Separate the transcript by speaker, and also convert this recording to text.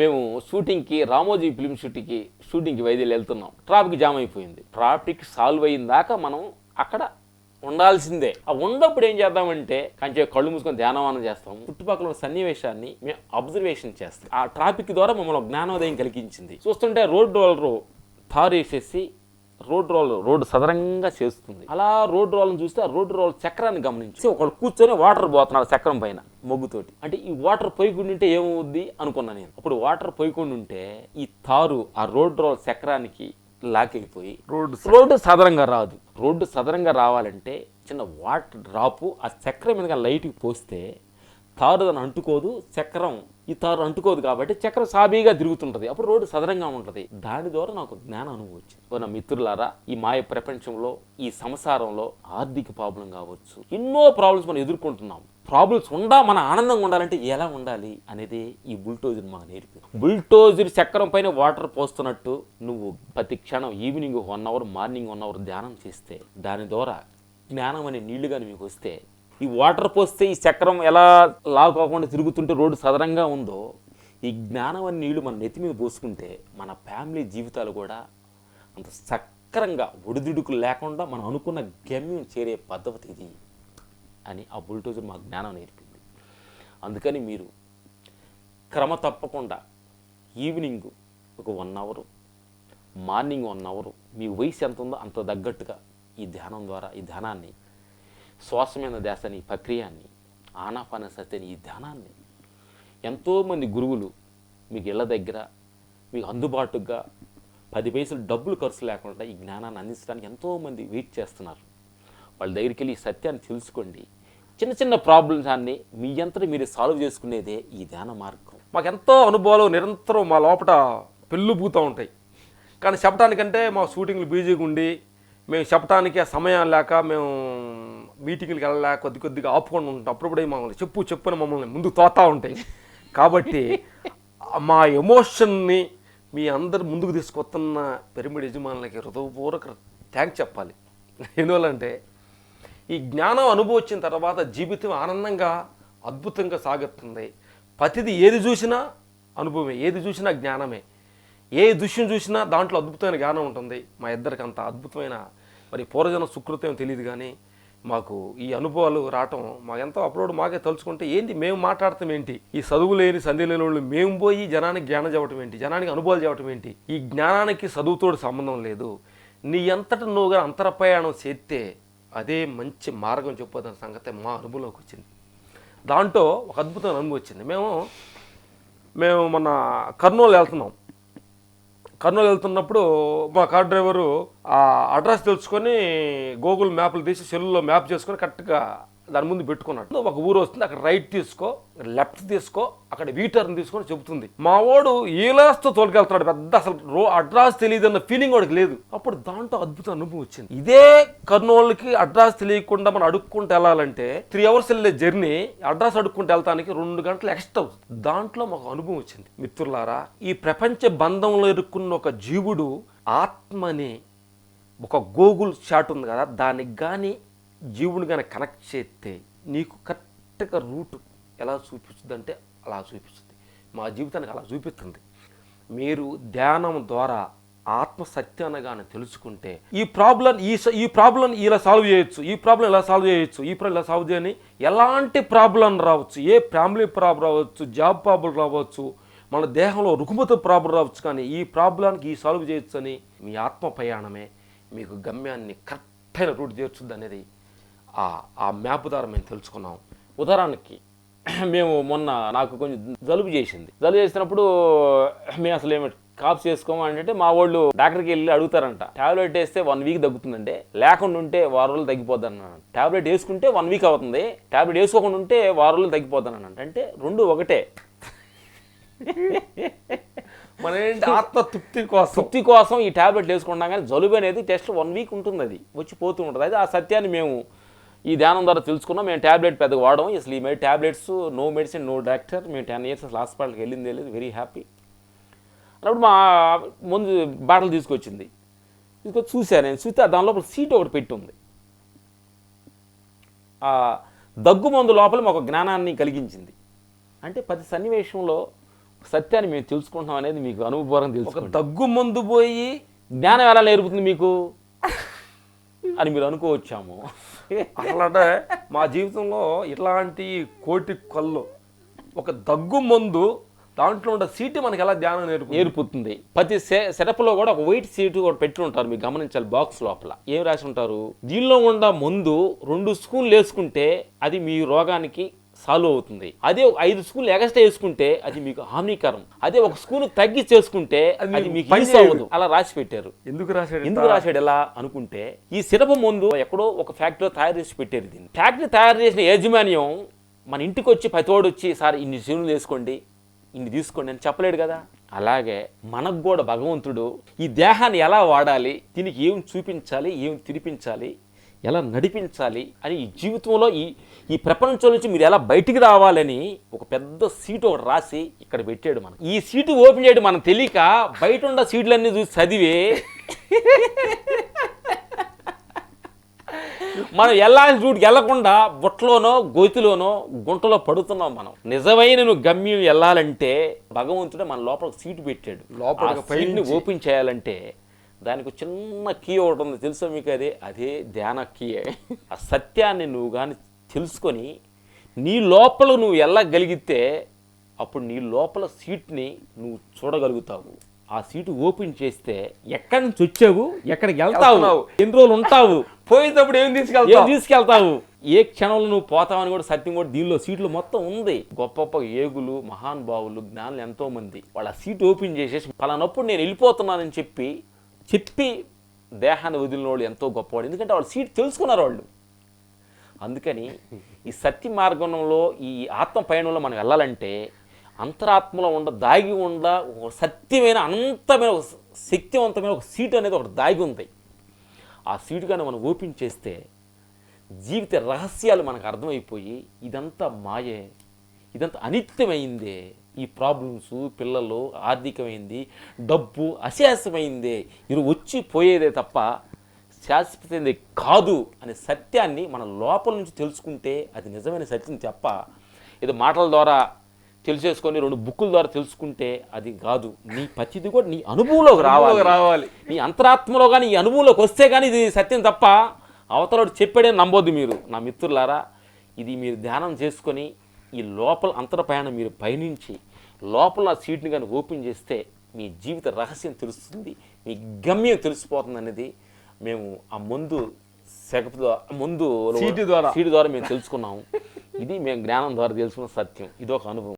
Speaker 1: మేము షూటింగ్కి రామోజీ ఫిల్మ్ షూటింగ్కి షూటింగ్కి వైద్యులు వెళ్తున్నాం. ట్రాఫిక్ జామ్ అయిపోయింది. ట్రాఫిక్ సాల్వ్ అయిన దాకా మనం అక్కడ ఉండాల్సిందే. ఆ ఉన్నప్పుడు ఏం చేద్దామంటే కంచె కళ్ళు మూసుకొని ధ్యానవానం చేస్తాం చుట్టుపక్కల ఉన్న సన్నివేశాన్ని మేము అబ్జర్వేషన్ చేస్తాం. ఆ ట్రాఫిక్ ద్వారా మమ్మల్ని జ్ఞానోదయం కలిగించింది. చూస్తుంటే రోడ్డు రోలరు తారు వేసేసి రోడ్ రోల్ రోడ్డు సదరంగా చేస్తుంది. అలా రోడ్ రోల్ని చూస్తే ఆ రోడ్ రోల్ చక్రాన్ని గమనించి. ఒకళ్ళు కూర్చొని వాటర్ పోతున్నారు చక్రం పైన మొగ్గుతోటి. అంటే ఈ వాటర్ పోయకుండా ఉంటే ఏమవుద్ది అనుకున్నా నేను. అప్పుడు వాటర్ పోయకుండా ఉంటే ఈ తారు ఆ రోడ్ రోల్ చక్రానికి లాకెళ్ళిపోయి
Speaker 2: రోడ్డు
Speaker 1: రోడ్డు సదరంగా రాదు. రోడ్డు సదరంగా రావాలంటే చిన్న వాటర్ డ్రాపు ఆ చక్రం మీద లైట్కి పోస్తే తారు దాన్ని అంటుకోదు చక్రం ఈ తారు అంటుకోదు కాబట్టి చక్రం సాబీగా తిరుగుతుంటుంది. అప్పుడు రోడ్డు సదరంగా ఉంటుంది. దాని ద్వారా నాకు జ్ఞానం అనుభవం వచ్చింది. నా మిత్రులారా ఈ మాయ ప్రపంచంలో ఈ సంసారంలో ఆర్థిక ప్రాబ్లం కావచ్చు. ఎన్నో ప్రాబ్లమ్స్ మనం ఎదుర్కొంటున్నాం. ప్రాబ్లమ్స్ ఉండా మన ఆనందంగా ఉండాలంటే ఎలా ఉండాలి అనేది ఈ బుల్టోజర్ మాకు నేర్పి బుల్టోజర్ చక్రం పైన వాటర్ పోస్తున్నట్టు నువ్వు ప్రతి క్షణం evening one hour morning one hour ధ్యానం చేస్తే దాని ద్వారా జ్ఞానం అనే నీళ్ళు కానీ మీకు వస్తే ఈ వాటర్ పోస్తే ఈ చక్రం ఎలా లావు తిరుగుతుంటే రోడ్డు సదరంగా ఉందో ఈ జ్ఞానం అని నీళ్ళు మన నెత్తి మీద పోసుకుంటే మన ఫ్యామిలీ జీవితాలు కూడా అంత సక్రంగా ఒడిదుడుకులు లేకుండా మనం అనుకున్న గమ్యం చేరే పద్ధతి ఇది అని ఆ బుల్టోజర్ మా జ్ఞానం నేర్పింది. అందుకని మీరు క్రమ తప్పకుండా ఈవినింగ్ ఒక one hour morning one hour మీ వయసు ఎంత ఉందో అంత తగ్గట్టుగా ఈ ధ్యానం ద్వారా ఈ ధ్యానాన్ని శ్వాసమైన ధ్యాసని ఈ ప్రక్రియాన్ని ఆనాపాన సత్యని ఈ ధ్యానాన్ని ఎంతోమంది గురువులు మీకు ఇళ్ళ దగ్గర మీకు అందుబాటుగా పది పైసలు డబ్బులు ఖర్చు లేకుండా ఈ జ్ఞానాన్ని అందించడానికి ఎంతోమంది వెయిట్ చేస్తున్నారు. వాళ్ళ దగ్గరికి వెళ్ళి ఈ సత్యాన్ని తెలుసుకోండి. చిన్న చిన్న ప్రాబ్లమ్స్ అన్ని మీ అంతటి మీరు సాల్వ్ చేసుకునేదే ఈ ధ్యాన మార్గం.
Speaker 2: మాకు ఎంతో అనుభవాలు నిరంతరం మా లోపల పెళ్ళుబూతూ ఉంటాయి. కానీ చెప్పడానికంటే మా షూటింగ్లు బిజీగా ఉండి మేము చెప్పడానికి ఆ సమయం లేక మేము మీటింగ్లకు వెళ్ళలేక కొద్ది కొద్దిగా ఆపుకొని ఉంటాం అప్పుడప్పుడే మమ్మల్ని చెప్పు చెప్పుని మమ్మల్ని ముందుకు తోతా ఉంటాయి. కాబట్టి మా ఎమోషన్ని మీ అందరు ముందుకు తీసుకొస్తున్న పిరమిడ్ యజమానులకి హృదయపూర్వక థ్యాంక్స్ చెప్పాలి. ఎందువల్లంటే ఈ జ్ఞానం అనుభవం వచ్చిన తర్వాత జీవితం ఆనందంగా అద్భుతంగా సాగుతుంది. ప్రతిది ఏది చూసినా అనుభవమే ఏది చూసినా జ్ఞానమే. ఏ దృశ్యం చూసినా దాంట్లో అద్భుతమైన జ్ఞానం ఉంటుంది. మా ఇద్దరికి అంత అద్భుతమైన మరి పూర్వజన సుకృతం తెలియదు కానీ మాకు ఈ అనుభవాలు రావటం మాకు ఎంతో అప్లోడ్ మాకే తలుచుకుంటే ఏంటి మేము మాట్లాడటం ఏంటి? ఈ చదువు లేని సంధి లేని వాళ్ళు మేము పోయి జనానికి జ్ఞానం చెప్పటం ఏంటి? జనానికి అనుభవాలు చెప్పటం ఏంటి? ఈ జ్ఞానానికి చదువుతోడు సంబంధం లేదు. నీ ఎంతట నువ్వుగా అంతరప్రయాణం చేస్తే అదే మంచి మార్గం చెప్పదన్న సంగతి మా అనుభవంలోకి వచ్చింది. దాంట్లో ఒక అద్భుతమైన అనుభవం వచ్చింది. మేము మేము మన కర్నూలు వెళ్తున్నాం. కర్నూలు వెళ్తున్నప్పుడు మా కార్ డ్రైవరు ఆ అడ్రస్ తెలుసుకొని గూగుల్ మ్యాప్లు తీసి సెల్లులో మ్యాప్ చేసుకొని కరెక్ట్గా దాని ముందు పెట్టుకున్నాడు. ఒక ఊరు వస్తుంది అక్కడ రైట్ తీసుకో లెఫ్ట్ తీసుకో అక్కడ వీటర్ని తీసుకొని చెబుతుంది. మా వాడు ఈలాస్తో తోలుకెళ్తున్నాడు పెద్ద అసలు రో అడ్రస్ తెలియదన్న ఫీలింగ్ వాడికి లేదు. అప్పుడు దాంట్లో అద్భుత అనుభవం వచ్చింది. ఇదే కర్నూలుకి అడ్రస్ తెలియకుండా మనం అడుక్కుంటూ వెళ్ళాలంటే త్రీ అవర్స్ వెళ్ళే జర్నీ అడ్రస్ అడుక్కుంటూ వెళ్తానికి రెండు గంటలు ఎక్స్ట్రా అవుతుంది. దాంట్లో మాకు అనుభవం వచ్చింది. మిత్రులారా ఈ ప్రపంచ బంధంలో ఇరుక్కున్న ఒక జీవుడు ఆత్మని ఒక గూగుల్ షాట్ ఉంది కదా దానికి కానీ జీవుని కానీ కనెక్ట్ చేస్తే నీకు కరెక్ట్గా రూట్ ఎలా చూపిస్తుంది అంటే అలా చూపిస్తుంది. మా జీవితానికి అలా చూపిస్తుంది. మీరు ధ్యానం ద్వారా ఆత్మ సత్యాన్ని తెలుసుకుంటే ఈ ప్రాబ్లం ఈ స- ఈ ప్రాబ్లం ఇలా సాల్వ్ చేయొచ్చు ఈ ప్రాబ్లం ఇలా సాల్వ్ చేయొచ్చు ఈ ప్రాబ్లం ఇలా సాల్వ్ చేయని ఎలాంటి ప్రాబ్లం రావచ్చు ఏ ఫ్యామిలీ ప్రాబ్లం రావచ్చు జాబ్ ప్రాబ్లం రావచ్చు మన దేహంలో రుకుమత ప్రాబ్లం రావచ్చు కానీ ఈ ప్రాబ్లానికి ఈ సాల్వ్ చేయొచ్చు అని మీ ఆత్మ ప్రయాణమే మీకు గమ్యాన్ని కరెక్ట్ అయిన రూట్ చేర్చుద్ది అనేది ఆ ఆ మ్యాప్ ద్వారా మేము తెలుసుకున్నాం.
Speaker 1: ఉదాహరణకి మేము మొన్న నాకు కొంచెం జలుబు చేసింది. జలుబు చేసినప్పుడు మేము అసలు ఏమి కాప్స్ చేసుకోమని అంటే మా వాళ్ళు డాక్టర్కి వెళ్ళి అడుగుతారంట టాబ్లెట్ వేస్తే వన్ వీక్ తగ్గుతుందంటే లేకుండా ఉంటే వారం రోజులు తగ్గిపోద్ది అన్నాను. టాబ్లెట్ వేసుకుంటే వన్ వీక్ అవుతుంది టాబ్లెట్ వేసుకోకుండా ఉంటే వారం రోజులు తగ్గిపోద్ది అన్నాను. అంటే రెండు ఒకటే.
Speaker 2: మన ఏంటి ఆత్మ తృప్తి కోసం?
Speaker 1: తృప్తి కోసం ఈ టాబ్లెట్ వేసుకుంటాం కానీ జలుబు అనేది టెస్ట్ వన్ వీక్ ఉంటుంది అది వచ్చి పోతూ ఉంటుంది. అయితే ఆ సత్యాన్ని మేము ఈ ధ్యానం ద్వారా తెలుసుకున్నాం. మేము టాబ్లెట్ పెద్దగా వాడడం అసలు ఈ మెడి tablets no medicine no doctor. మేము టెన్ ఇయర్స్ అసలు హాస్పిటల్కి వెళ్ళింది లేదు వెరీ హ్యాపీ అప్పుడు మా ముందు బాటలు తీసుకొచ్చింది. తీసుకొచ్చి చూశాను నేను. చూస్తే దాని లోపల సీట్ ఒకటి పెట్టి ఉంది ఆ దగ్గు మందు లోపల మాకు జ్ఞానాన్ని కలిగించింది. అంటే ప్రతి సన్నివేశంలో సత్యాన్ని మేము తెలుసుకుంటున్నాం అనేది మీకు
Speaker 2: ఒక
Speaker 1: తెలుసుకోండి
Speaker 2: దగ్గు మందు పోయి
Speaker 1: జ్ఞానం ఎలా నేర్పుతుంది మీకు? అని మీరు అనుకోవచ్చాము.
Speaker 2: అసలంటే మా జీవితంలో ఇట్లాంటి కోటి కళ్ళు ఒక దగ్గు మందు దాంట్లో ఉండే సీటు మనకి ఎలా ధ్యానం నేర్పు
Speaker 1: నేర్పుతుంది. ప్రతి సెటప్లో కూడా ఒక వైట్ సీటు కూడా పెట్టి ఉంటారు మీరు గమనించాలి బాక్స్ లోపల. ఏం రాసి ఉంటారు? దీనిలో ఉన్న ముందు రెండు స్పూన్లు వేసుకుంటే అది మీ రోగానికి సాల్వ్ అవుతుంది. అదే ఒక ఐదు స్పూన్లు ఎగస్ట్రా వేసుకుంటే అది మీకు హానికరం. అదే ఒక స్పూన్ తగ్గి చేసుకుంటే
Speaker 2: అది మీకు పని.
Speaker 1: అవ్వదు. అలా రాసి పెట్టారు.
Speaker 2: ఎందుకు రాశాడు
Speaker 1: ఎందుకు రాశాడు ఎలా అనుకుంటే ఈ సిరప ముందు ఎక్కడో ఒక ఫ్యాక్టరీలో తయారు చేసి పెట్టారు దీన్ని. ఫ్యాక్టరీ తయారు చేసిన యాజమాన్యం మన ఇంటికి వచ్చి ప్రతివాడు వచ్చి సార్ ఇన్ని సీనులు వేసుకోండి ఇన్ని తీసుకోండి అని చెప్పలేడు కదా. అలాగే మనకు కూడా భగవంతుడు ఈ దేహాన్ని ఎలా వాడాలి దీనికి ఏం చూపించాలి ఏం తినిపించాలి ఎలా నడిపించాలి అని ఈ జీవితంలో ఈ ఈ ప్రపంచం నుంచి మీరు ఎలా బయటికి రావాలని ఒక పెద్ద సీటు ఒకటి రాసి ఇక్కడ పెట్టాడు మనం ఈ సీటు ఓపెన్ చేయడం మనం తెలియక బయట ఉన్న సీట్లన్నీ చూసి చదివే మనం వెళ్ళాల్సిన రూట్కి వెళ్ళకుండా బుట్టలోనో గోతిలోనో గుంటలో పడుతున్నాం మనం. నిజమైన నువ్వు గమ్యం వెళ్ళాలంటే భగవంతుడే మన లోపల ఒక సీటు పెట్టాడు. సీట్ని ఓపెన్ చేయాలంటే దానికి చిన్న కీ ఒకటి ఉంది. తెలుసా మీకు అదే? అదే ధ్యాన కీయే. ఆ సత్యాన్ని నువ్వు కానీ తెలుసుకొని నీ లోపల నువ్వు వెళ్ళగలిగితే అప్పుడు నీ లోపల సీట్ని నువ్వు చూడగలుగుతావు. ఆ సీటు ఓపెన్ చేస్తే ఎక్కడి నుంచి వచ్చావు? ఎక్కడికి వెళ్తావు. ఎన్ని రోజులు ఉంటావు?
Speaker 2: పోయేటప్పుడు ఏం
Speaker 1: ఏం
Speaker 2: తీసుకెళ్తావు?
Speaker 1: తీసుకెళ్తావు ఏ క్షణంలో నువ్వు పోతావని కూడా సత్యం కూడా దీనిలో సీట్లు మొత్తం ఉంది. గొప్ప గొప్ప ఏగులు మహానుభావులు జ్ఞానులు ఎంతో మంది వాళ్ళ సీట్ ఓపెన్ చేసేసి పలానప్పుడు నేను వెళ్ళిపోతున్నానని చెప్పి చెప్పి దేహాన్ని వదిలిన వాళ్ళు ఎంతో గొప్పవాడు ఎందుకంటే వాళ్ళు సీట్ తెలుసుకున్నారు వాళ్ళు. అందుకని ఈ సత్య మార్గంలో ఈ ఆత్మ పయనంలో మనం వెళ్ళాలంటే అంతరాత్మలో ఉండ దాగి ఉండ ఒక సత్యమైన అనంతమైన ఒక శక్తివంతమైన ఒక సీటు అనేది ఒకటి దాగి ఉంది. ఆ సీటు కానీ మనం ఓపెన్ చేస్తే జీవిత రహస్యాలు మనకు అర్థమైపోయి ఇదంతా మాయే ఇదంతా అనిత్యమైందే. ఈ ప్రాబ్లమ్స్ పిల్లలు ఆర్థికమైంది డబ్బు అశాశ్వతమైందే ఇది వచ్చి పోయేదే తప్ప శాశ్వతమైనది కాదు అనే సత్యాన్ని మన లోపల నుంచి తెలుసుకుంటే అది నిజమైన సత్యం తప్ప ఇది మాటల ద్వారా తెలిసేసుకొని రెండు బుక్కుల ద్వారా తెలుసుకుంటే అది కాదు. నీ ప్రతిది కూడా నీ అనుభవంలోకి రావాలి.
Speaker 2: రావాలి.
Speaker 1: నీ అంతరాత్మలో కానీ ఈ అనుభవంలోకి వస్తే కానీ ఇది సత్యం తప్ప అవతలోడు చెప్పాడే నమ్మొద్దు మీరు. నా మిత్రులారా ఇది మీరు ధ్యానం చేసుకొని ఈ లోపల అంతర ప్రయాణం మీరు పయనించి లోపల ఆ సీట్ని కానీ ఓపెన్ చేస్తే మీ జీవిత రహస్యం తెలుస్తుంది మీ గమ్యం తెలిసిపోతుంది అనేది మేము ఆ ముందు సెగపు ద్వారా ముందు
Speaker 2: సీటు ద్వారా.
Speaker 1: సీటు ద్వారా మేము తెలుసుకున్నాము. ఇది మేము జ్ఞానం ద్వారా తెలుసుకున్న సత్యం. ఇది ఒక అనుభవం.